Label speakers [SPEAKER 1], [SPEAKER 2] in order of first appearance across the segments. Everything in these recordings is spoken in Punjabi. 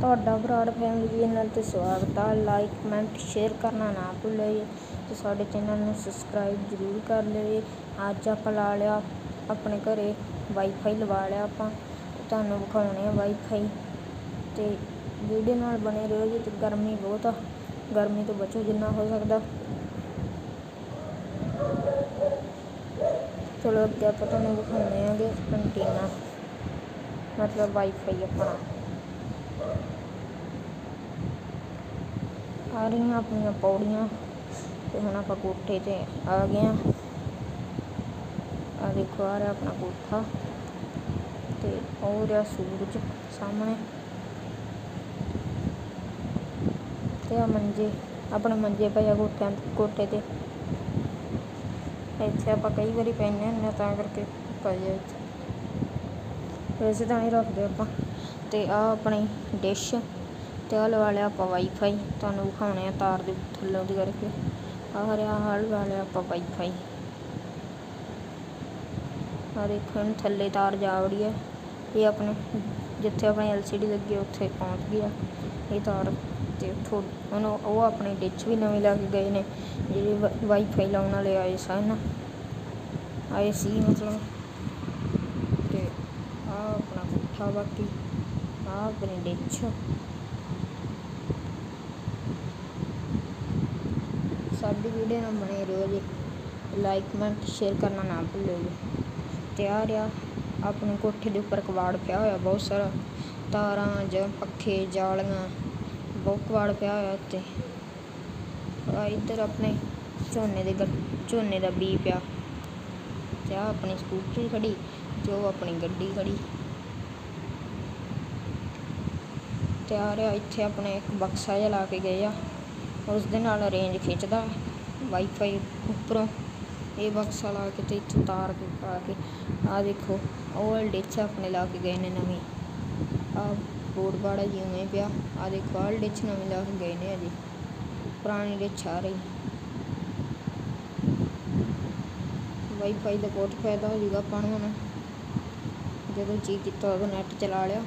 [SPEAKER 1] ਤੁਹਾਡਾ ਬਰਾੜ ਫੈਮਿਲੀ ਚੈਨਲ ਤੇ ਸਵਾਗਤ ਆ। ਲਾਈਕ ਕਮੈਂਟ ਸ਼ੇਅਰ ਕਰਨਾ ਨਾ ਭੁੱਲਿਓ। ਜੀ ਤੇ ਸਾਡੇ ਚੈਨਲ ਨੂੰ ਸਬਸਕ੍ਰਾਈਬ ਜ਼ਰੂਰ ਕਰ ਲਿਓ। ਅੱਜ ਆਪਾਂ ਲਾ ਲਿਆ, ਆਪਣੇ ਘਰੇ ਵਾਈਫਾਈ ਲਵਾ ਲਿਆ ਆਪਾਂ। ਤੁਹਾਨੂੰ ਵਿਖਾਉਣੇ ਆ ਵਾਈਫਾਈ ਤੇ ਵੀਡੀਓ ਨਾਲ ਬਣੇ ਰਹੋ ਜੀ, ਤੇ ਗਰਮੀ ਬਹੁਤ ਆ। ਗਰਮੀ ਤੋਂ ਬਚੋ ਜਿੰਨਾ ਹੋ ਸਕਦਾ। ਚਲੋ, ਅੱਗੇ ਆਪਾਂ ਤੁਹਾਨੂੰ ਵਿਖਾਉਂਦੇ ਆਂਗੇ ਕੰਟੀਨਾ ਮਤਲਬ ਵਾਈਫਾਈ ਆਪਣਾ। ਆ ਰਹੀਆਂ ਆਪਣੀਆਂ ਪੌੜੀਆਂ ਤੇ ਹੁਣ ਆਪਾਂ ਕੋਠੇ ਤੇ ਆ ਗਏ ਆ ਆ ਦੇਖੋ, ਆ ਰਿਹਾ ਆਪਣਾ ਕੋਠਾ ਤੇ ਉਹ ਰਿਹਾ ਸੂਰਜ ਸਾਹਮਣੇ। ਤੇ ਆ ਮੰਜੇ, ਆਪਣੇ ਮੰਜੇ ਪਏ ਆ ਕੋਠਿਆਂ ਕੋਠੇ ਤੇ। ਇੱਥੇ ਆਪਾਂ ਕਈ ਵਾਰੀ ਪੈਂਦੇ ਹੁੰਦੇ ਹਾਂ, ਤਾਂ ਕਰਕੇ ਪਏ ਆ ਇੱਥੇ। ਵੈਸੇ ਤਾਂ ਨਹੀਂ ਰੱਖਦੇ ਆਪਾਂ। ਤੇ ਆ ਆਪਣੀ ਡਿਸ਼ ਤੇ ਆ ਲਵਾ ਲਿਆ ਆਪਾਂ ਵਾਈਫਾਈ ਤੁਹਾਨੂੰ ਵਿਖਾਉਣੇ ਆ ਤਾਰ ਦੇ ਥੱਲੇ ਦੀ ਕਰਕੇ। ਆਹ ਰਿਹਾ ਹਾਲ ਲਵਾ ਲਿਆ ਆਪਾਂ ਵਾਈਫਾਈ ਆ ਦੇਖੋ ਥੱਲੇ ਤਾਰ ਜਾ ਵੜੀ ਹੈ ਇਹ ਆਪਣੇ, ਜਿੱਥੇ ਆਪਣੀ ਐਲਸੀਡੀ ਲੱਗੀ ਉੱਥੇ ਪਹੁੰਚ ਗਿਆ ਇਹ ਤਾਰ ਤੇ ਉੱਥੋਂ ਉਹਨੂੰ ਉਹ ਆਪਣੀ ਡਿਸ਼ ਵੀ ਨਵੇਂ ਲੱਗ ਗਏ ਨੇ। ਜਿਹੜੇ ਵਾਈਫਾਈ ਲਾਉਣ ਵਾਲੇ ਆਏ ਸਨ ਆਏ ਸੀ ਮਤਲਬ। ਤੇ ਆ ਆਪਣਾ ਕੋਠਾ ਬਾਕੀ ਆ ਸਾਡੀ ਵੀਡੀਓ ਨੂੰ ਬਣੇ ਰਹੋ ਜੀ। ਲਾਈਕ ਕਮੈਂਟ ਸ਼ੇਅਰ ਕਰਨਾ ਨਾ ਭੁੱਲਿਓ ਜੀ। ਤੇ ਆ। ਆਪਣੇ ਕੋਠੇ ਦੇ ਉੱਪਰ ਕਬਾੜ ਪਿਆ ਹੋਇਆ ਬਹੁਤ ਸਾਰਾ। ਤਾਰਾਂ ਜ ਪੱਖੇ, ਜਾਲੀਆਂ, ਬਹੁਤ ਕਵਾੜ ਪਿਆ ਹੋਇਆ ਉੱਤੇ। ਆ ਇੱਧਰ ਆਪਣੇ ਝੋਨੇ ਦੇ ਝੋਨੇ ਦਾ ਬੀ ਪਿਆ। ਤੇ ਆ ਆਪਣੀ ਸਕੂਟਰੀ ਖੜੀ, ਤੇ ਉਹ ਆਪਣੀ ਗੱਡੀ ਖੜੀ। ਤਿਆਰ ਆ ਇੱਥੇ ਆਪਣੇ ਇੱਕ ਬਕਸਾ ਜਿਹਾ ਲਾ ਕੇ ਗਏ ਆ। ਉਸ ਦੇ ਨਾਲ ਰੇਂਜ ਖਿੱਚਦਾ ਵਾਈਫਾਈ ਉੱਪਰੋਂ। ਇਹ ਬਕਸਾ ਲਾ ਕੇ ਤੇ ਇੱਥੇ ਤਾਰ ਕੇ ਪਾ ਕੇ ਆ ਦੇਖੋ, ਉਹ ਡਿਸ਼ ਆਪਣੇ ਲਾ ਕੇ ਗਏ ਨੇ ਨਵੀਂ। ਆ ਬੋਰਡ ਬਾੜਾ ਜੀ ਪਿਆ ਆ ਦੇਖੋ, ਆਹ ਡਿਸ਼ ਨਵੀਂ ਲਾ ਕੇ ਗਏ ਨੇ ਅਜੇ ਪੁਰਾਣੀ ਡਿਚ ਆ ਰਹੀ। ਵਾਈਫਾਈ ਦਾ ਬਹੁਤ ਫਾਇਦਾ ਹੋ ਜੂਗਾ ਆਪਾਂ ਨੂੰ ਹੁਣ। ਜਦੋਂ ਜੀ ਕੀਤਾ ਉਦੋਂ ਨੈਟ ਚਲਾ ਲਿਆ।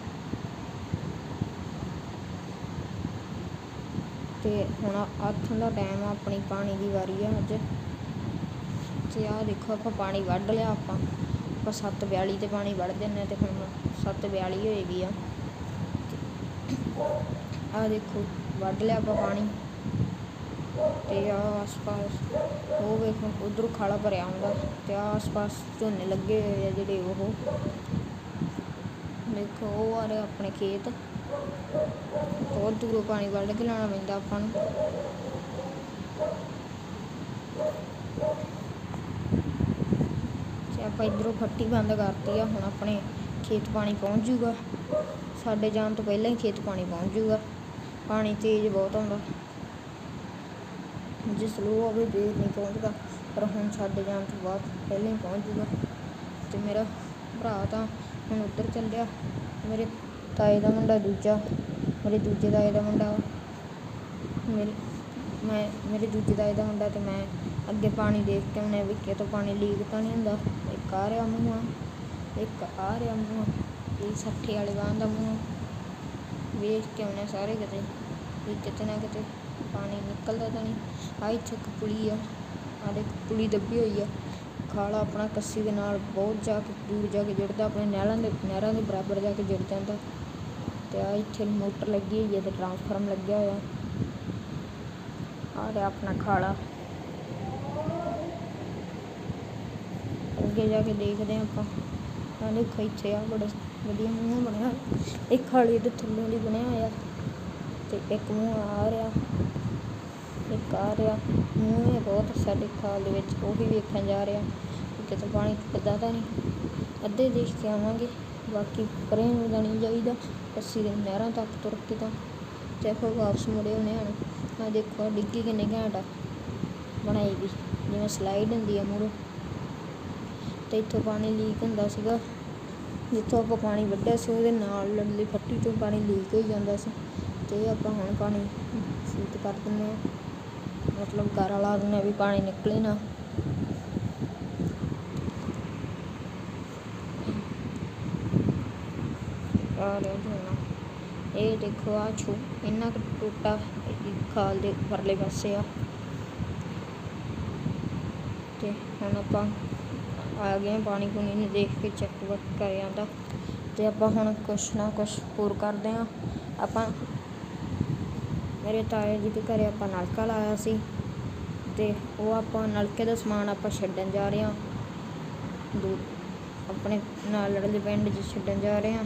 [SPEAKER 1] ਅਤੇ ਹੁਣ ਆਥਣ ਦਾ ਟਾਈਮ ਆ, ਆਪਣੀ ਪਾਣੀ ਦੀ ਵਾਰੀ ਆ ਅੱਜ। ਤੇ ਆਹ ਦੇਖੋ, ਆਪਾਂ ਪਾਣੀ ਵੱਢ ਲਿਆ ਆਪਾਂ। ਆਪਾਂ 742 ਤੇ ਪਾਣੀ ਵੱਢ ਦਿੰਨੇ ਤੇ ਹੁਣ 742 ਹੋਏ ਵੀ ਆ। ਆਹ ਦੇਖੋ, ਵੱਢ ਲਿਆ ਆਪਾਂ ਪਾਣੀ। ਤੇ ਆ ਆਸ-ਪਾਸ ਉਹ ਵੇਖੋ, ਉਧਰੋਂ ਖਾਲਾ ਭਰਿਆ ਹੁੰਦਾ। ਤੇ ਆ ਆਸ-ਪਾਸ ਝੋਨੇ ਲੱਗੇ ਹੋਏ ਆ ਜਿਹੜੇ ਉਹ। ਦੇਖੋ, ਉਹ ਆ ਰਹੇ ਆਪਣੇ ਖੇਤ। ਬਹੁਤ ਦੂਰੋਂ ਪਾਣੀ ਵੱਢ ਕੇ ਲਾਉਣਾ ਪੈਂਦਾ ਆਪਾਂ ਨੂੰ। ਤੇ ਆਪਾਂ ਇਧਰੋਂ ਫੱਟੀ ਬੰਦ ਕਰਤੀ ਆ, ਹੁਣ ਆਪਣੇ ਖੇਤ ਪਾਣੀ ਪਹੁੰਚ ਜੂਗਾ। ਸਾਡੇ ਜਾਣ ਤੋਂ ਪਹਿਲਾਂ ਹੀ ਖੇਤ ਪਾਣੀ ਪਹੁੰਚ ਜੂਗਾ। ਪਾਣੀ ਤੇਜ਼ ਬਹੁਤ ਆਉਂਦਾ। ਜੇ ਸਲੋ ਹੋਵੇ ਦੇਰ ਨਹੀਂ ਪਹੁੰਚਦਾ, ਪਰ ਹੁਣ ਸਾਡੇ ਜਾਣ ਤੋਂ ਬਾਅਦ ਪਹਿਲਾਂ ਹੀ ਪਹੁੰਚ ਜੂਗਾ। ਤੇ ਮੇਰਾ ਭਰਾ ਤਾਂ ਹੁਣ ਉੱਧਰ ਚੱਲਿਆ। ਮੇਰੇ ਤਾਏ ਦਾ ਮੁੰਡਾ ਦੂਜਾ, ਮੇਰੇ ਦੂਜੇ ਤਾਏ ਦਾ ਮੁੰਡਾ ਮੇਰੇ, ਮੈਂ, ਮੇਰੇ ਦੂਜੇ ਤਾਏ ਦਾ ਮੁੰਡਾ ਤੇ ਮੈਂ ਅੱਗੇ ਪਾਣੀ ਦੇਖ ਕੇ ਆਉਂਦੇ ਵੀ ਤੋਂ ਪਾਣੀ ਲੀਕ ਤਾਂ ਨਹੀਂ ਹੁੰਦਾ, ਇੱਕ ਆ ਰਿਹਾ ਮੂੰਹ ਆ ਇੱਕ ਆ ਰਿਹਾ ਮੂੰਹ, ਇਹ ਸੱਠੇ ਵਾਲੇ ਗਾਂ ਦਾ ਮੂੰਹ। ਵੇਖ ਕੇ ਆਉਂਦੇ ਸਾਰੇ ਕਿਤੇ ਵੀ ਕਿਤੇ ਨਾ ਕਿਤੇ ਪਾਣੀ ਨਿਕਲਦਾ ਤਾਂ ਨਹੀਂ। ਆ ਇੱਥੇ ਇੱਕ ਪੁਲੀ ਆ ਆ ਦੇਖ, ਪੁਲੀ ਦੱਬੀ ਹੋਈ ਆ। ਖਾਲਾ ਆਪਣਾ ਕੱਸੀ ਦੇ ਨਾਲ ਬਹੁਤ ਜਾ ਕੇ ਦੂਰ ਜਾ ਕੇ ਜੁੜਦਾ, ਆਪਣੇ ਨਹਿਰਾਂ ਦੇ ਨਹਿਰਾਂ ਦੇ ਬਰਾਬਰ ਜਾ ਕੇ ਜੁੜ ਜਾਂਦਾ। ਤੇ ਆ ਇੱਥੇ ਮੋਟਰ ਲੱਗੀ ਹੋਈ ਹੈ ਤੇ ਟਰਾਂਸਫਾਰਮ ਲੱਗਿਆ ਹੋਇਆ। ਆ ਰਿਹਾ ਆਪਣਾ ਖਾਲਾ। ਅੱਗੇ ਜਾ ਕੇ ਦੇਖਦੇ ਹਾਂ ਆਪਾਂ। ਆ ਦੇਖੋ ਇੱਥੇ ਆ, ਬੜਾ ਵਧੀਆ ਮੂੰਹ ਬਣਿਆ। ਇੱਕ ਖਾਲੀ ਦੇ ਥੱਲੇ ਦੀ ਬਣਿਆ ਹੋਇਆ ਤੇ ਇੱਕ ਮੂੰਹ ਆ ਰਿਹਾ। ਇੱਕ ਆ ਰਿਹਾ। ਮੂੰਹ ਇਹ ਬਹੁਤ ਸਾਡੇ ਖਾਲ ਦੇ ਵਿੱਚ, ਉਹ ਵੀ ਵੇਖਣ ਜਾ ਰਿਹਾ। ਕਿ ਕਿਤੇ ਪਾਣੀ ਕਿੱਦਾਂ ਤਾਂ ਨਹੀਂ। ਅੱਧੇ ਦੇਖ ਕੇ ਆਵਾਂਗੇ। ਬਾਕੀ ਪਰੇ ਨੂੰ ਤਾਂ ਨਹੀਂ ਜਾਈਦਾ। ਕੱਸੀ ਦੇ ਨਹਿਰਾਂ ਤੱਕ ਤੁਰ ਕੇ ਤਾਂ ਤੇ ਵਾਪਸ ਮੁੜੇ ਹੋਣੇ ਹਨ ਆ ਦੇਖੋ ਡਿੱਗੀ ਕਿੰਨੇ ਘੈਂਟ ਆ। ਬਣਾਈ ਵੀ, ਜਿਵੇਂ ਸਲਾਈਡ ਹੁੰਦੀ ਆ ਮੂਹਰੋਂ। ਤੇ ਇੱਥੋਂ ਪਾਣੀ ਲੀਕ ਹੁੰਦਾ ਸੀਗਾ। ਜਿੱਥੋਂ ਆਪਾਂ ਪਾਣੀ ਵੱਢਿਆ ਸੀ, ਉਹਦੇ ਨਾਲ ਲੜਲੀ ਫੱਟੀ ਚੋਂ ਪਾਣੀ ਲੀਕ ਹੋਈ ਜਾਂਦਾ ਸੀ। ਤੇ ਆਪਾਂ ਹੁਣ ਪਾਣੀ ਸ਼ੂਟ ਕਰ ਦਿੰਦੇ ਹਾਂ ਮਤਲਬ ਘਰ ਲਾ ਦਿੰਦੇ ਹਾਂ ਵੀ ਪਾਣੀ ਨਿਕਲੇ ਨਾ ਆ ਰਿਹਾ ਝੋਨਾ। ਇਹ ਦੇਖੋ ਆ ਛੋ, ਇੰਨਾ ਕੁ ਟੋਟਾ ਖਾਲ ਦੇ ਪਰਲੇ ਪਾਸੇ ਆ। ਤੇ ਹੁਣ ਆਪਾਂ ਆ ਗਏ ਹਾਂ ਪਾਣੀ ਪੂਣੀ ਨੂੰ ਦੇਖ ਕੇ ਚੈੱਕ ਵਕ ਕਰ ਆਂਦਾ ਤੇ ਆਪਾਂ ਹੁਣ ਕੁਛ ਨਾ ਕੁਛ ਹੋਰ ਕਰਦੇ ਹਾਂ ਆਪਾਂ ਮੇਰੇ ਤਾਏ ਜੀ ਦੇ ਘਰੇ ਆਪਾਂ ਨਲਕਾ ਲਾਇਆ ਸੀ। ਤੇ ਉਹ ਆਪਾਂ ਨਲਕੇ ਦਾ ਸਮਾਨ ਆਪਾਂ ਛੱਡਣ ਜਾ ਰਹੇ ਹਾਂ ਦੂ ਆਪਣੇ ਨਾਲ ਲੜਲੇ ਪਿੰਡ 'ਚ ਛੱਡਣ ਜਾ ਰਹੇ ਹਾਂ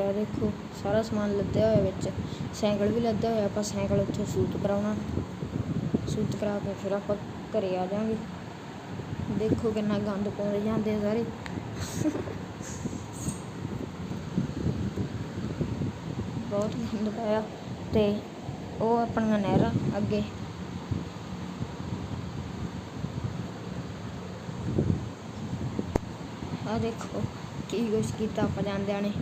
[SPEAKER 1] ਤੇ ਦੇਖੋ, ਸਾਰਾ ਸਮਾਨ ਲੱਦਿਆ ਹੋਇਆ ਵਿੱਚ। ਸਾਈਕਲ ਵੀ ਲੱਦਿਆ ਹੋਇਆ, ਆਪਾਂ ਸਾਈਕਲ ਉੱਥੇ ਸੂਤ ਕਰਾਉਣਾ। ਸੂਤ ਕਰਾ ਕੇ ਫਿਰ ਆਪਾਂ ਘਰੇ ਆ ਜਾਾਂਗੇ ਦੇਖੋ ਕਿੰਨਾ ਗੰਦ ਪਾਉਂਦੇ ਜਾਂਦੇ ਸਾਰੇ। ਬਹੁਤ ਗੰਦ ਪਾਇਆ। ਤੇ ਉਹ ਆਪਣੀਆਂ ਨਹਿਰਾਂ ਅੱਗੇ। ਆ ਦੇਖੋ, ਕੀ ਕੁਛ ਕੀਤਾ ਆਪਾਂ ਜਾਂਦਿਆਂ ਨੇ।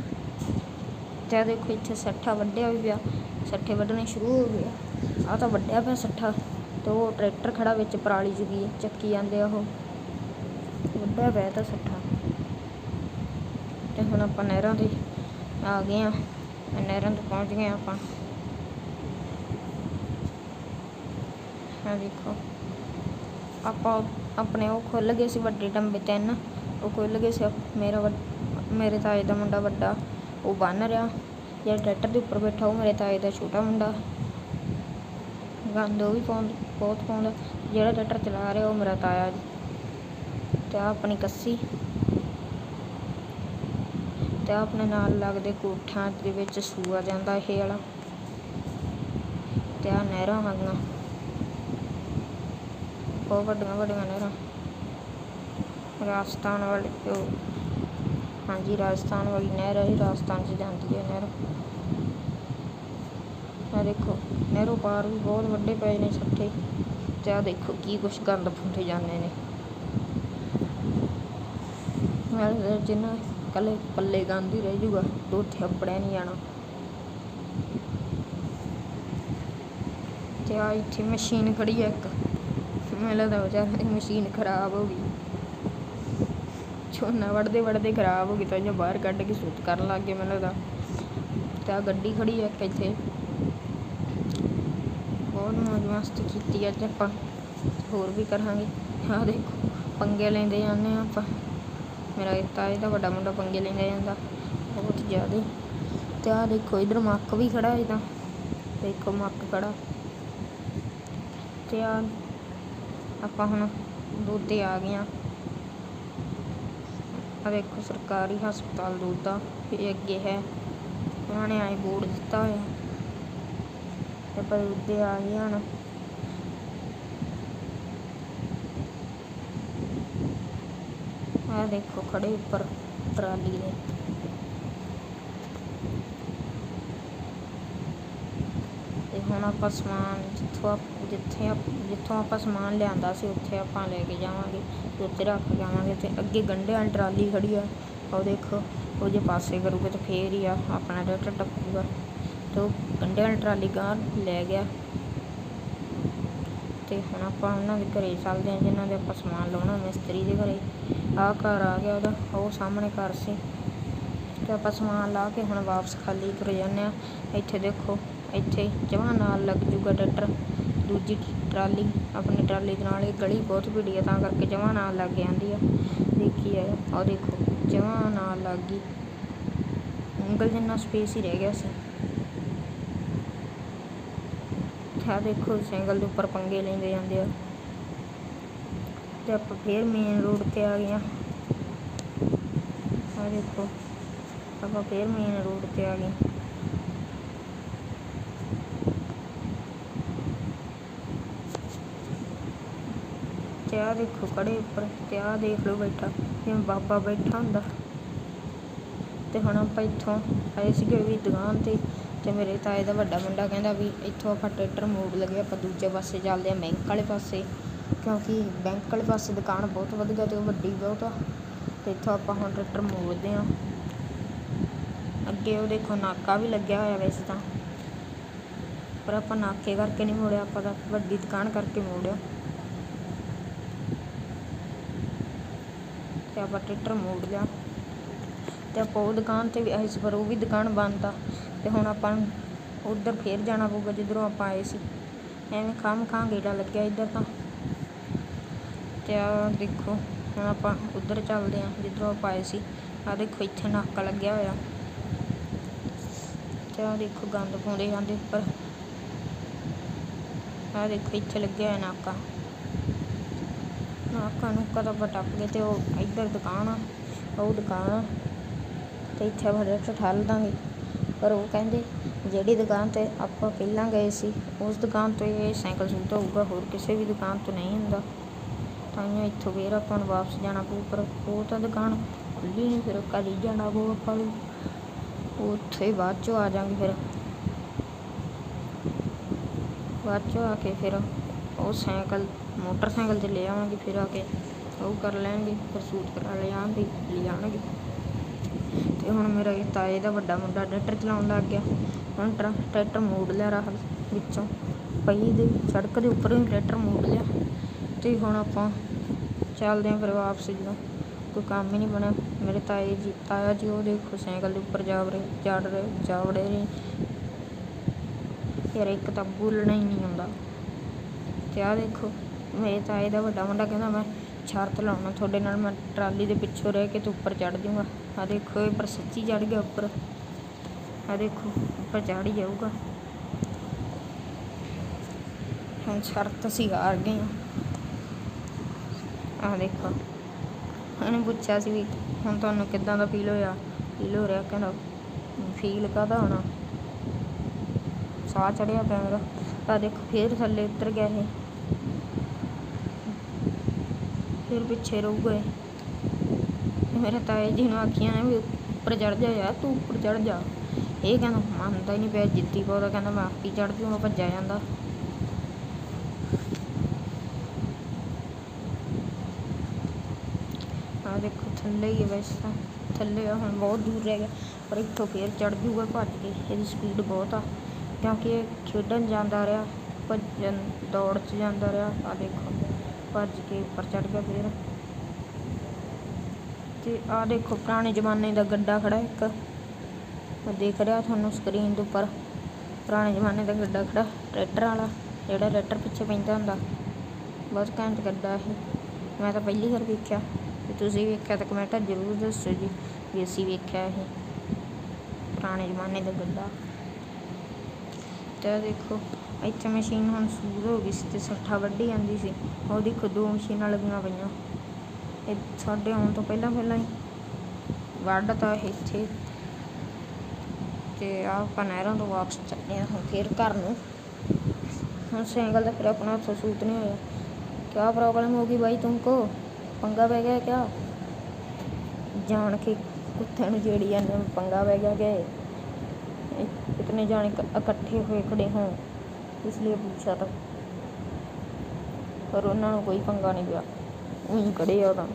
[SPEAKER 1] ਤੇ ਦੇਖੋ ਇੱਥੇ ਸੱਠਾ ਵੱਢਿਆ ਵੀ ਪਿਆ, ਸੱਠੇ ਵੱਢਣੇ ਸ਼ੁਰੂ ਹੋ ਗਏ ਆ। ਤਾਂ ਵੱਢਿਆ ਪਿਆ ਸੱਠਾ, ਤੇ ਉਹ ਟਰੈਕਟਰ ਖੜਾ ਵਿੱਚ ਪਰਾਲੀ ਜੁਗੀ ਚੱਕੀ ਜਾਂਦੇ ਆ ਉਹ। ਵੱਢਿਆ ਪਿਆ ਤਾਂ ਸੱਠਾ। ਤੇ ਹੁਣ ਆਪਾਂ ਨਹਿਰਾਂ ਤੇ ਆ ਗਏ ਆ ਨਹਿਰਾਂ ਤੋਂ ਪਹੁੰਚ ਗਏ ਆਪਾਂ। ਆ ਦੇਖੋ, ਆਪਾਂ ਆਪਣੇ ਉਹ ਖੁੱਲ ਗਏ ਸੀ ਵੱਡੇ ਟੰਬੇ ਤਿੰਨ ਉਹ ਖੁੱਲ ਗਏ ਸੀ, ਮੇਰਾ ਵੱਡ- ਮੇਰੇ ਤਾਏ ਦਾ ਮੁੰਡਾ ਵੱਡਾ। ਉਹ ਬੰਨ ਰਿਹਾ। ਜਿਹੜਾ ਟਰੈਕਟਰ ਦੇ ਉੱਪਰ ਬੈਠਾ, ਉਹ ਮੇਰੇ ਤਾਏ ਦਾ ਛੋਟਾ ਮੁੰਡਾ। ਗੰਦ ਉਹ ਵੀ ਪਾਉਂਦਾ, ਬਹੁਤ ਪਾਉਂਦਾ। ਜਿਹੜਾ ਟਰੈਕਟਰ ਚਲਾ ਰਿਹਾ, ਉਹ ਮੇਰਾ ਤਾਇਆ ਤੇ ਆਹ ਆਪਣੀ ਕੱਸੀ। ਤੇ ਆਹ ਆਪਣੇ ਨਾਲ ਲੱਗਦੇ ਕੋਠਾਂ ਦੇ ਵਿੱਚ ਸੂਆ ਜਾਂਦਾ ਇਹ ਵਾਲਾ। ਤੇ ਆ ਨਹਿਰਾਂ ਹੈਗੀਆਂ ਬਹੁਤ ਵੱਡੀਆਂ ਵੱਡੀਆਂ ਨਹਿਰਾਂ। ਰਾਜਸਥਾਨ ਵਾਲੀ ਹਾਂਜੀ, ਰਾਜਸਥਾਨ ਵਾਲੀ ਨਹਿਰ ਹੈ ਰਾਜਸਥਾਨ 'ਚ ਜਾਂਦੀ ਹੈ ਨਹਿਰ। ਆ ਦੇਖੋ, ਨਹਿਰੋਂ ਪਾਰ ਵੀ ਬਹੁਤ ਵੱਡੇ ਪਏ ਨੇ ਛੱਠੇ ਤੇ ਆ ਦੇਖੋ ਕੀ ਕੁਛ ਗੰਦ ਫੁੱਟੇ ਜਾਂਦੇ ਨੇ। ਮੈਂ ਜਿੰਨਾ ਕੱਲੇ ਪੱਲੇ ਗੰਦ ਹੀ ਰਹਿ ਜੂਗਾ, ਤੇ ਉੱਥੇ ਅੱਪੜਿਆ ਨਹੀਂ ਜਾਣਾ। ਤੇ ਆ ਇੱਥੇ ਮਸ਼ੀਨ ਖੜੀ ਹੈ ਇੱਕ। ਮੈਨੂੰ ਲੱਗਦਾ ਵਿਚਾਰੇ ਮਸ਼ੀਨ ਖਰਾਬ ਹੋ ਗਈ। ਝੋਨਾ ਵੜਦੇ ਵੜਦੇ ਖਰਾਬ ਹੋ ਗਈ ਤਾਂ ਜੋ ਬਾਹਰ ਕੱਢ ਕੇ ਸੂਤ ਕਰਨ ਲੱਗ ਗਏ ਮੈਨੂੰ ਲੱਗਦਾ। ਤੇ ਆ ਗੱਡੀ ਖੜੀ ਹੈ ਇੱਥੇ। ਬਹੁਤ ਮੌਜ ਮਸਤੀ ਕੀਤੀ ਅੱਜ ਆਪਾਂ। ਹੋਰ ਵੀ ਕਰਾਂਗੇ। ਆਹ ਦੇਖੋ, ਪੰਗੇ ਲੈਂਦੇ ਜਾਂਦੇ ਹਾਂ ਆਪਾਂ। ਮੇਰਾ ਇੱਕ ਤਾਏ ਦਾ ਵੱਡਾ ਮੁੰਡਾ ਪੰਗੇ ਲੈਂਦਾ ਜਾਂਦਾ। ਬਹੁਤ ਜ਼ਿਆਦਾ। ਤੇ ਆਹ ਦੇਖੋ, ਇਧਰ ਮੱਕ ਵੀ ਖੜਾ ਹੈ ਤਾਂ ਦੇਖੋ ਮੱਕ ਖੜਾ। ਤੇ ਆ ਆਪਾਂ ਹੁਣ ਦੋਦੇ ਆ ਗਏ ਆ ਆ ਦੇਖੋ ਸਰਕਾਰੀ ਹਸਪਤਾਲ ਦੋਦਾ ਇਹ ਅੱਗੇ ਹੈ। ਉਹਨਾਂ ਨੇ ਆਏ ਬੋਰਡ ਦਿੱਤਾ ਹੋਇਆ। ਤੇ ਆਪਾਂ ਦੋਦੇ ਆ ਗਏ ਹੁਣ। ਆ ਦੇਖੋ ਖੜੇ ਉੱਪਰ, ਟਰਾਲੀ ਦੇ। ਹੁਣ ਆਪਾਂ ਸਮਾਨ ਜਿੱਥੋਂ ਆਪ- ਜਿੱਥੇ ਆਪ- ਜਿੱਥੋਂ ਆਪਾਂ ਸਮਾਨ ਲਿਆਂਦਾ ਸੀ, ਉੱਥੇ ਆਪਾਂ ਲੈ ਕੇ ਜਾਵਾਂਗੇ ਤੇ ਉੱਥੇ ਰੱਖ ਕੇ ਆਵਾਂਗੇ ਤੇ ਅੱਗੇ ਗੰਢਿਆਂ ਵਾਲੀ ਟਰਾਲੀ ਖੜੀ ਆ। ਉਹ ਦੇਖੋ, ਉਹ ਜੇ ਪਾਸੇ ਕਰੂਗੇ ਤਾਂ ਫੇਰ ਹੀ ਆ, ਆਪਣਾ ਟਰੈਕਟਰ ਟੱਪੂਗਾ। ਤੇ ਉਹ ਗੰਢਿਆਂ ਵਾਲੀ ਟਰਾਲੀ ਗਾਂ ਲੈ ਗਿਆ। ਤੇ ਹੁਣ ਆਪਾਂ ਉਹਨਾਂ ਦੇ ਘਰੇ ਚੱਲਦੇ ਹਾਂ, ਜਿਨ੍ਹਾਂ ਦੇ ਆਪਾਂ ਸਮਾਨ ਲਾਉਣਾ, ਮਿਸਤਰੀ ਦੇ ਘਰੇ। ਆਹ ਘਰ ਆ ਗਿਆ ਉਹਦਾ, ਉਹ ਸਾਹਮਣੇ ਘਰ ਸੀ। ਤੇ ਆਪਾਂ ਸਮਾਨ ਲਾ ਕੇ ਹੁਣ ਵਾਪਸ ਖਾਲੀ ਤੁਰ ਜਾਂਦੇ ਆ ਇੱਥੇ ਦੇਖੋ ਇੱਥੇ ਜਮਾਂ ਨਾਲ ਲੱਗ ਜੂਗਾ ਟਰੈਕਟਰ। ਦੂਜੀ ਟਰਾਲੀ, ਆਪਣੀ ਟਰਾਲੀ ਦੇ ਨਾਲ ਇਹ ਗਲੀ ਬਹੁਤ ਭੀੜੀ ਆ, ਤਾਂ ਕਰਕੇ ਜਮਾਂ ਨਾਲ ਲੱਗ ਜਾਂਦੀ ਆ। ਦੇਖੀ ਆ ਉਹ ਦੇਖੋ, ਜਮਾਂ ਨਾਲ ਲੱਗ ਗਈ। ਉਂਗਲ ਜਿੰਨਾ ਸਪੇਸ ਹੀ ਰਹਿ ਗਿਆ ਸੀ। ਆ ਦੇਖੋ ਸਾਈਕਲ ਦੇ ਉੱਪਰ ਪੰਗੇ ਲੈਂਦੇ ਜਾਂਦੇ ਆ। ਤੇ ਆਪਾਂ ਫੇਰ ਮੇਨ ਰੋਡ ਤੇ ਆ ਗਏ ਆ। ਆ ਦੇਖੋ, ਆਪਾਂ ਫੇਰ ਮੇਨ ਰੋਡ ਤੇ ਆ ਗਏ। ਤੇ ਆ ਦੇਖੋ ਕੜੇ ਉੱਪਰ ਤੇ ਆ ਦੇਖ ਲਓ ਬੈਠਾ, ਜਿਵੇਂ ਬਾਬਾ ਬੈਠਾ ਹੁੰਦਾ। ਤੇ ਹੁਣ ਆਪਾਂ ਇੱਥੋਂ ਆਏ ਸੀਗੇ ਵੀ ਦੁਕਾਨ ਤੇ ਤੇ ਮੇਰੇ ਤਾਏ ਦਾ ਵੱਡਾ ਮੁੰਡਾ ਕਹਿੰਦਾ ਵੀ ਇੱਥੋਂ ਆਪਾਂ ਟਰੈਕਟਰ ਮੋੜ ਲਗੇ ਆਪਾਂ ਦੂਜੇ ਪਾਸੇ ਚੱਲਦੇ ਆ ਬੈਂਕ ਵਾਲੇ ਪਾਸੇ। ਕਿਉਂਕਿ ਬੈਂਕ ਵਾਲੇ ਪਾਸੇ ਦੁਕਾਨ ਬਹੁਤ ਵਧੀਆ ਤੇ ਉਹ ਵੱਡੀ ਬਹੁਤ ਆ। ਤੇ ਇੱਥੋਂ ਆਪਾਂ ਹੁਣ ਟਰੈਕਟਰ ਮੋੜਦੇ ਆ ਅੱਗੇ ਉਹ ਦੇਖੋ ਨਾਕਾ ਵੀ ਲੱਗਿਆ ਹੋਇਆ ਵੈਸੇ ਤਾਂ। ਪਰ ਆਪਾਂ ਨਾਕੇ ਕਰਕੇ ਨਹੀਂ ਮੋੜਿਆ, ਆਪਾਂ ਤਾਂ ਵੱਡੀ ਦੁਕਾਨ ਕਰਕੇ ਮੋੜਿਆ। ਤੇ ਆਪਾਂ ਟਰੈਕਟਰ ਮੋੜ ਲਿਆ। ਤੇ ਆਪਾਂ ਉਹ ਦੁਕਾਨ ਤੇ ਵੀ ਆਏ ਸੀ, ਪਰ ਉਹ ਵੀ ਦੁਕਾਨ ਬੰਦ ਆ। ਤੇ ਹੁਣ ਆਪਾਂ ਨੂੰ ਫੇਰ ਜਾਣਾ ਪਊਗਾ, ਜਿੱਧਰੋਂ ਆਪਾਂ ਆਏ ਸੀ। ਐਵੇਂ ਖਾਮ ਖਾਂ ਗੇੜਾ ਲੱਗਿਆ ਇੱਧਰ ਤਾਂ। ਤੇ ਆ ਦੇਖੋ, ਹੁਣ ਆਪਾਂ ਉੱਧਰ ਚੱਲਦੇ ਆ ਜਿੱਧਰੋਂ ਆਪਾਂ ਆਏ ਸੀ। ਆ ਦੇਖੋ, ਇੱਥੇ ਨਾਕਾ ਲੱਗਿਆ ਹੋਇਆ। ਤੇ ਆ ਦੇਖੋ, ਗੰਦ ਪਾਉਂਦੇ ਜਾਂਦੇ ਉੱਪਰ। ਆ ਦੇਖੋ, ਇੱਥੇ ਲੱਗਿਆ ਹੋਇਆ ਨਾਕਾ। ਨਾਕਾ ਨੂੰ ਕਦੋਂ ਆਪਾਂ ਟੱਪ ਗਏ ਤੇ ਉਹ ਇੱਧਰ ਦੁਕਾਨ ਆ, ਉਹ ਦੁਕਾਨ ਆ, ਤੇ ਇੱਥੇ ਆਪਾਂ ਡਾਇਰੈਕਟ ਠੱਲ ਦਾਂਗੇ ਪਰ ਉਹ ਕਹਿੰਦੇ ਜਿਹੜੀ ਦੁਕਾਨ ਤੇ ਆਪਾਂ ਪਹਿਲਾਂ ਗਏ ਸੀ, ਉਸ ਦੁਕਾਨ ਤੋਂ ਇਹ ਸਾਈਕਲ ਸੂਟ ਹੋਊਗਾ, ਹੋਰ ਕਿਸੇ ਵੀ ਦੁਕਾਨ ਤੋਂ ਨਹੀਂ ਹੁੰਦਾ। ਤਾਂ ਇੱਥੋਂ ਫੇਰ ਆਪਾਂ ਨੂੰ ਵਾਪਸ ਜਾਣਾ ਪਊ, ਪਰ ਉਹ ਤਾਂ ਦੁਕਾਨ ਖੁੱਲੀ ਨਹੀਂ, ਫਿਰ ਕੱਲ੍ਹ ਹੀ ਜਾਣਾ ਪਊ ਆਪਾਂ ਨੂੰ ਉੱਥੇ ਬਾਅਦ ਚੋਂ ਆ ਜਾਾਂਗੇ ਫਿਰ। ਬਾਅਦ ਚੋਂ ਆ ਕੇ ਫਿਰ ਉਹ ਸਾਈਕਲ ਮੋਟਰਸਾਈਕਲ ਤੇ ਲੈ ਆਵਾਂਗੇ, ਫਿਰ ਆ ਕੇ ਉਹ ਕਰ ਲੈਣਗੇ, ਫਿਰ ਸੂਟ ਕਰਾ ਲਿਆਂਗੇ ਲੈ ਜਾਣਗੇ। ਤੇ ਹੁਣ ਮੇਰਾ ਇਹ ਤਾਏ ਦਾ ਵੱਡਾ ਮੁੰਡਾ ਟਰੈਕਟਰ ਚਲਾਉਣ ਲੱਗ ਗਿਆ। ਹੁਣ ਟਰ- ਟਰੈਕਟਰ ਮੋੜ ਲਿਆ ਰਾਹ ਵਿੱਚੋਂ। ਪਈ ਦੇ, ਸੜਕ ਦੇ ਉੱਪਰੋਂ ਹੀ ਟਰੈਕਟਰ ਮੋੜ ਲਿਆ। ਤੇ ਹੁਣ ਆਪਾਂ ਚੱਲਦੇ ਆਂ ਫਿਰ ਵਾਪਸ ਜਦੋਂ। ਕੋਈ ਕੰਮ ਹੀ ਨਹੀਂ ਬਣਿਆ। ਮੇਰੇ ਤਾਏ ਜੀ, ਤਾਇਆ ਜੀ, ਉਹ ਦੇਖੋ ਸਾਈਕਲ ਦੇ ਉੱਪਰ ਜਾ ਰਹੇ ਚੜ ਰਹੇ, ਜਾ ਵੜੇ ਨੇ। ਯਾਰ ਇੱਕ ਤਾਂ ਬੋਲਣਾ ਹੀ ਨਹੀਂ ਆਉਂਦਾ। ਤੇ ਆ ਦੇਖੋ। ਮੇਰੇ ਤਾਏ ਦਾ ਵੱਡਾ ਮੁੰਡਾ ਕਹਿੰਦਾ ਮੈਂ ਸ਼ਰਤ ਲਾਉਣਾ, ਤੁਹਾਡੇ ਨਾਲ ਮੈਂ ਟਰਾਲੀ ਦੇ ਪਿੱਛੋਂ ਰਹਿ ਕੇ ਤੇ ਉੱਪਰ ਚੜ ਜਾਊਂਗਾ। ਆ ਦੇਖੋ ਇਹ ਪਰ ਸੱਚੀ ਚੜ ਗਿਆ ਉੱਪਰ। ਆ ਦੇਖੋ, ਉੱਪਰ ਚੜ ਹੀ ਜਾਊਗਾ। ਹੁਣ ਸ਼ਰਤ ਅਸੀਂ ਹਾਰ ਗਏ ਆ ਦੇਖੋ ਇਹਨੇ ਪੁੱਛਿਆ ਸੀ ਵੀ ਹੁਣ ਤੁਹਾਨੂੰ ਕਿੱਦਾਂ ਦਾ ਫੀਲ ਹੋਇਆ? ਫੀਲ ਹੋ ਰਿਹਾ ਕਹਿੰਦਾ ਫੀਲ ਕਾਹਦਾ ਹੋਣਾ? ਸਾਹ ਚੜਿਆ ਪਿਆ ਮੇਰਾ ਆ ਦੇਖੋ, ਫੇਰ ਥੱਲੇ ਉਤਰ ਗਿਆ ਇਹ। ਫਿਰ ਪਿੱਛੇ ਰਹੂਗਾ ਇਹ ਤੇ ਮੇਰੇ ਤਾਏ ਜੀ ਨੂੰ ਆਖੀਆਂ ਨੇ ਵੀ ਉੱਪਰ ਚੜ ਜਾ ਯਾਰ, ਤੂੰ ਉੱਪਰ ਚੜ ਜਾ। ਇਹ ਕਹਿੰਦਾ, ਮੰਨਦਾ ਹੀ ਨਹੀਂ ਪਿਆ, ਜਿੱਦੀ ਪਾਉਦਾ ਕਹਿੰਦਾ ਮੈਂ ਆਪੀ ਚੜ ਜੂਗਾ ਭੱਜਿਆ ਜਾਂਦਾ। ਆ ਦੇਖੋ, ਥੱਲੇ ਹੀ ਹੈ ਵੈਸੇ ਤਾਂ। ਥੱਲੇ ਆ ਹੁਣ ਬਹੁਤ ਦੂਰ ਰਹਿ ਗਿਆ, ਪਰ ਇੱਥੋਂ ਫੇਰ ਚੜ ਜੂਗਾ, ਭੱਜ ਕੇ। ਇਹਦੀ ਸਪੀਡ ਬਹੁਤ ਆ। ਕਿਉਂਕਿ ਇਹ ਖੇਡਣ ਜਾਂਦਾ ਰਿਹਾ, ਭੱਜਣ, ਦੌੜ 'ਚ ਜਾਂਦਾ ਰਿਹਾ। ਆ ਦੇਖੋ। ਭੱਜ ਕੇ ਉੱਪਰ ਚੜ ਗਿਆ ਫੇਰ। ਤੇ ਆ ਦੇਖੋ ਪੁਰਾਣੇ ਜ਼ਮਾਨੇ ਦਾ ਗੱਡਾ ਖੜਾ ਇੱਕ। ਦੇਖ ਰਿਹਾ ਤੁਹਾਨੂੰ ਸਕਰੀਨ ਦੇ ਉੱਪਰ। ਪੁਰਾਣੇ ਜ਼ਮਾਨੇ ਦਾ ਗੱਡਾ ਖੜਾ ਟਰੈਕਟਰ ਵਾਲਾ, ਜਿਹੜਾ ਟਰੈਕਟਰ ਪਿੱਛੇ ਪੈਂਦਾ ਹੁੰਦਾ। ਬਹੁਤ ਘੈਂਟ ਗੱਡਾ ਇਹ। ਮੈਂ ਤਾਂ ਪਹਿਲੀ ਵਾਰ ਵੇਖਿਆ। ਤੇ ਤੁਸੀਂ ਵੇਖਿਆ ਤਾਂ ਕਮੈਂਟ ਜ਼ਰੂਰ ਦੱਸੋ ਜੀ ਵੀ ਅਸੀਂ ਵੇਖਿਆ ਇਹ ਪੁਰਾਣੇ ਜ਼ਮਾਨੇ ਦਾ ਗੱਡਾ। ਤੇ ਆ ਦੇਖੋ। ਇੱਥੇ ਮਸ਼ੀਨ ਹੁਣ ਸੂਦ ਹੋ ਗਈ ਸੀ ਤੇ ਸੱਠਾ ਵੱਢੀ ਜਾਂਦੀ ਸੀ। ਉਹ ਦੇਖੋ, ਦੋ ਮਸ਼ੀਨਾਂ ਲੱਗੀਆਂ ਪਈਆਂ। ਇਹ ਸਾਡੇ ਆਉਣ ਤੋਂ ਪਹਿਲਾਂ ਪਹਿਲਾਂ ਹੀ ਵੱਢਤਾ ਇੱਥੇ। ਤੇ ਆਪਾਂ ਨਹਿਰਾਂ ਤੋਂ ਵਾਪਸ ਚੱਲੇ ਆ ਹੁਣ ਫੇਰ ਘਰ ਨੂੰ। ਹੁਣ ਸਿੰਗਲ ਦਾ ਫਿਰ ਆਪਣਾ ਉੱਥੋਂ ਸੂਤ ਨਹੀਂ ਹੋਇਆ। ਕਿਆ ਪ੍ਰੋਬਲਮ ਹੋ ਗਈ ਬਾਈ ਤੁਮਕੋ? ਪੰਗਾ ਪੈ ਗਿਆ ਕਿਆ? ਜਾਣ ਕੇ ਕੁੱਤੇ ਨੂੰ ਜਿਹੜੀ ਆ, ਪੰਗਾ ਪੈ ਗਿਆ ਕਿ इतने इतने जाने क- इकट्ठे हुए खड़े हों इसलिए पूछा था ਪਰ ਉਹਨਾਂ ਨੂੰ ਕੋਈ ਪੰਗਾ ਨਹੀਂ ਪਿਆ ਉਹੀ ਖੜੇ ਆ ਉਹ ਤਾਂ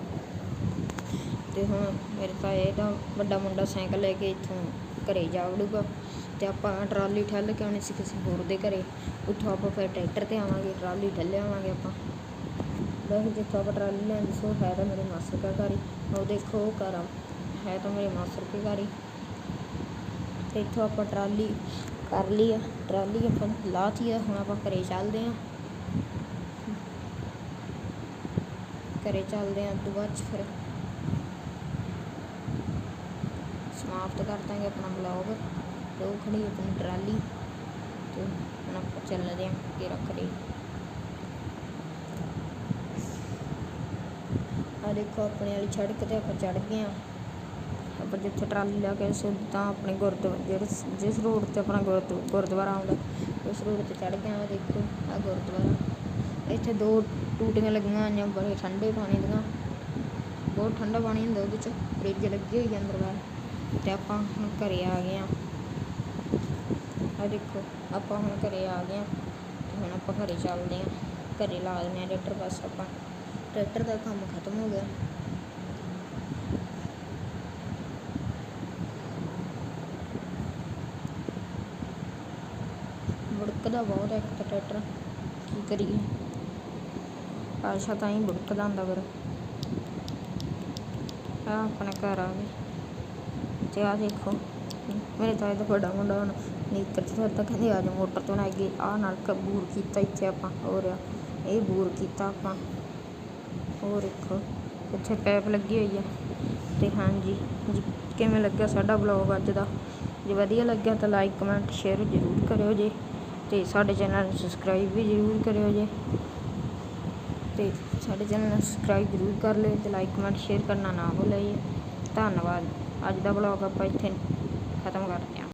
[SPEAKER 1] ਤੇ ਹੁਣ ਮੇਰੇ ਤਾਏ ਦਾ ਵੱਡਾ ਮੁੰਡਾ ਸਾਈਕਲ ਲੈ ਕੇ ਇੱਥੋਂ ਘਰੇ ਜਾ ਵੜੂਗਾ ਤੇ ਆਪਾਂ ਟਰਾਲੀ ਠੱਲ ਕੇ ਆਉਣੀ ਸੀ ਕਿਸੇ ਹੋਰ ਦੇ ਘਰੇ ਉੱਥੋਂ ਆਪਾਂ ਫਿਰ ਟਰੈਕਟਰ ਤੇ ਆਵਾਂਗੇ ਟਰਾਲੀ ਠੱਲੇ ਆਵਾਂਗੇ ਆਪਾਂ ਵੈਸੇ ਜਿੱਥੋਂ ਆਪਾਂ ਟਰਾਲੀ ਲੈਂਦੇ ਸੀ ਉਹ ਹੈ ਤਾਂ ਮੇਰੇ ਮਾਸਰ ਦਾ ਘਰ ਹੀ ਉਹ ਦੇਖੋ ਉਹ ਘਰ ਆ ਹੈ ਤਾਂ ਮੇਰੇ ਮਾਸਰ ਕੇ ਘਰ ਹੀ ਤੇ ਇੱਥੋਂ ਆਪਾਂ ਟਰਾਲੀ ਕਰ ਲਈ ਆ, ਟਰਾਲੀ ਆਪਾਂ ਲਾਤੀ ਆ, ਹੁਣ ਆਪਾਂ ਘਰੇ ਚੱਲਦੇ ਆ। ਘਰੇ ਚੱਲਦੇ ਆ ਤੋਂ ਬਾਅਦ ਫਿਰ ਸਮਾਪਤ ਕਰ ਦਾਂਗੇ ਆਪਣਾ ਬਲੌਗ ਤੇ ਉਹ ਖੜੀ ਆਪਣੀ ਟਰਾਲੀ ਤੇ ਹੁਣ ਆਪਾਂ ਚੱਲਦੇ ਆ ਅੱਗੇ ਰੱਖਦੇ ਆ ਦੇਖੋ, ਆਪਣੇ ਵਾਲੀ ਸੜਕ ਤੇ ਆਪਾਂ ਚੜ ਗਏ ਆ। ਆਪਾਂ ਜਿੱਥੇ ਟਰਾਲੀ ਲਾ ਕੇ ਸੀ ਤਾਂ ਆਪਣੇ ਗੁਰਦੁਆਰਾ, ਜਿਹੜੇ ਜਿਸ ਰੋਡ ਤੇ ਆਪਣਾ ਗੁਰਦੁ, ਗੁਰਦੁਆਰਾ ਆਉਂਦਾ, ਉਸ ਰੋਡ ਤੇ ਚੜ੍ਹ ਗਏ ਆ ਦੇਖੋ ਆ ਗੁਰਦੁਆਰਾ। ਇੱਥੇ ਦੋ ਟੂਟੀਆਂ ਲੱਗੀਆਂ ਹੋਈਆਂ, ਬੜੇ ਠੰਡੇ ਪਾਣੀ ਦੀਆਂ। ਬਹੁਤ ਠੰਡਾ ਪਾਣੀ ਹੁੰਦਾ ਉਹਦੇ ਚ, ਫਰਿੱਜ ਲੱਗੀ ਹੋਈ ਆ ਅੰਦਰ ਬਾਹਰ। ਤੇ ਆਪਾਂ ਹੁਣ ਘਰੇ ਆ ਗਏ ਹਾਂ। ਆ ਦੇਖੋ, ਆਪਾਂ ਹੁਣ ਘਰੇ ਆ ਗਏ ਹਾਂ। ਤੇ ਹੁਣ ਆਪਾਂ ਘਰੇ ਚੱਲਦੇ ਹਾਂ। ਘਰੇ ਲਾ ਦਿੰਦੇ ਹਾਂ ਟਰੈਕਟਰ ਬਸ ਆਪਾਂ। ਟਰੈਕਟਰ ਦਾ ਕੰਮ ਖਤਮ ਹੋ ਗਿਆ। ਬੁੜਕਦਾ ਬਹੁਤ ਹੈ ਇੱਕ ਟਰੈਕਟਰ। ਕੀ ਕਰੀਏ? ਆਸ਼ਾ ਤਾਂ ਹੀ ਬੁੜਕਦਾ ਹੁੰਦਾ ਫਿਰ। ਆ ਆਪਣੇ ਘਰ ਆ ਗਏ। ਤੇ ਆ ਦੇਖੋ, ਮੇਰੇ ਤਾਏ ਦਾ ਵੱਡਾ ਮੁੰਡਾ ਹੁਣ ਨੀਤਰ ਚ ਫਿਰਦਾ, ਕਹਿੰਦੇ ਆ ਜਾ ਮੋਟਰ ਤੋਂ ਨਾ ਅੱਗੇ ਆ ਨਲਕ ਬੂਰ ਕੀਤਾ ਇੱਥੇ ਆਪਾਂ, ਹੋਰ ਆ। ਇਹ ਬੂਰ ਕੀਤਾ ਆਪਾਂ। ਹੋਰ ਦੇਖੋ ਇੱਥੇ ਪੈਪ ਲੱਗੀ ਹੋਈ ਹੈ ਤੇ ਹਾਂਜੀ ਕਿਵੇਂ ਲੱਗਿਆ ਸਾਡਾ ਬਲੌਗ ਅੱਜ ਦਾ? ਜੇ ਵਧੀਆ ਲੱਗਿਆ ਤਾਂ ਲਾਈਕ ਕਮੈਂਟ ਸ਼ੇਅਰ ਜ਼ਰੂਰ ਕਰਿਓ ਜੇ। ਤੇ ਸਾਡੇ ਚੈਨਲ ਨੂੰ ਸਬਸਕ੍ਰਾਈਬ ਵੀ ਜ਼ਰੂਰ ਕਰਿਓ ਜੇ। ਤੇ ਸਾਡੇ ਚੈਨਲ ਨੂੰ ਸਬਸਕ੍ਰਾਈਬ ਜ਼ਰੂਰ ਕਰ ਲਿਓ ਤੇ ਲਾਈਕ ਕਮੈਂਟ ਸ਼ੇਅਰ ਕਰਨਾ ਨਾ ਭੁੱਲਿਓ ਜੀ। ਧੰਨਵਾਦ। ਅੱਜ ਦਾ ਬਲੌਗ ਆਪਾਂ ਇੱਥੇ ਖਤਮ ਕਰਦੇ ਹਾਂ।